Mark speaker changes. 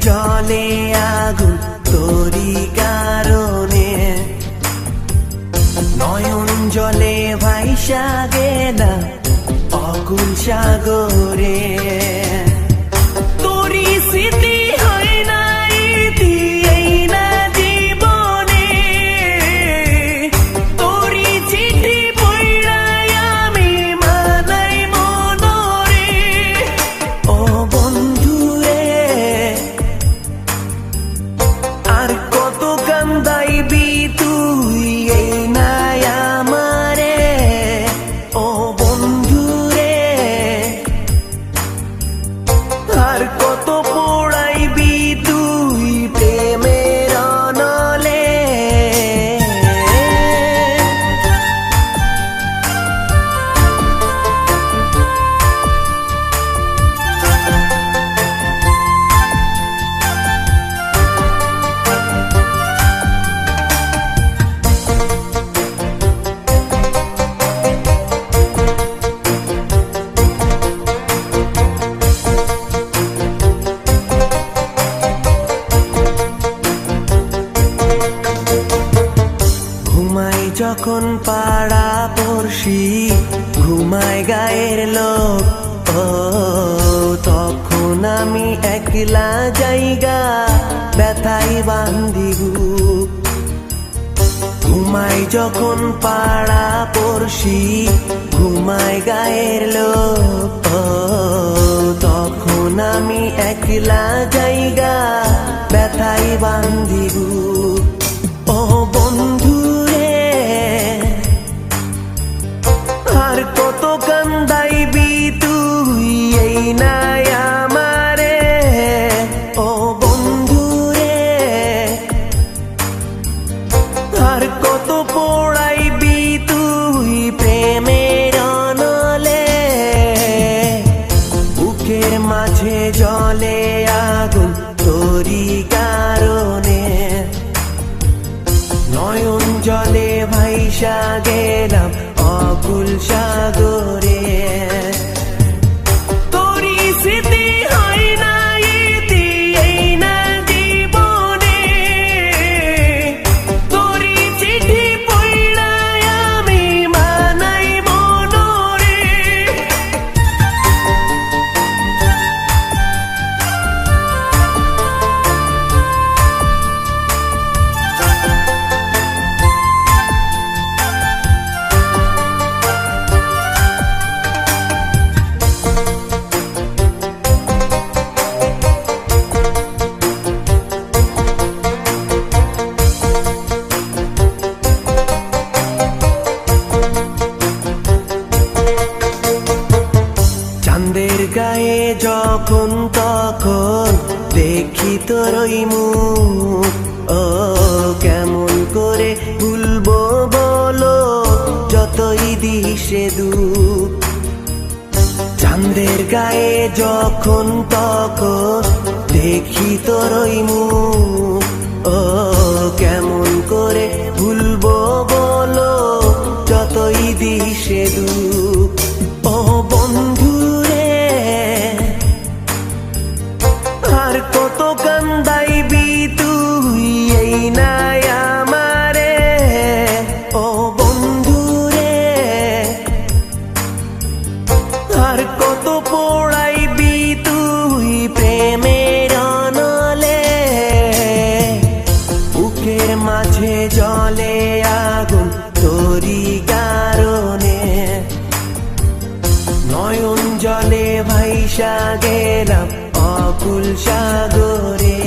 Speaker 1: জলে আগুন তোরি কারণে। নয়ন জলে ভাই সাগে না অকুল সাগরে। তোরি স্মৃতি যখন পাড়া পড়শি, ঘুমায় গায়ের লোক, ও, তখন আমি একলা জায়গা ব্যথাই বান্দি বুক ঘুমাই যখন পাড়া পড়শি, ঘুমায় গায়ের লোক তখন আমি একলা জায়গা ব্যথাই বান্দি কত কান্দাইবি তুই এই নাই আমারে। ও বন্ধুরে আর কত পড়াইবি তুই প্রেমের অনলে। বুকের মাঝে জলে আগুন তোরি কারণে। নয়ন জলে ভাইসা গেলাম সাগরে দেখি মু ও, কেমন করে ভুলবো বলো, যতই দিশে দু চাঁদের গায়ে যখন তখন দেখি তোরই মুখ। নাই আমারে, ও বন্ধুরে, আর কত পড়াইবি তুই প্রেমের অনলে? বুকের মাঝে জলে আগুন তোরি নয়ন জলে ভাইসা গেলাম অকুল সাগরে।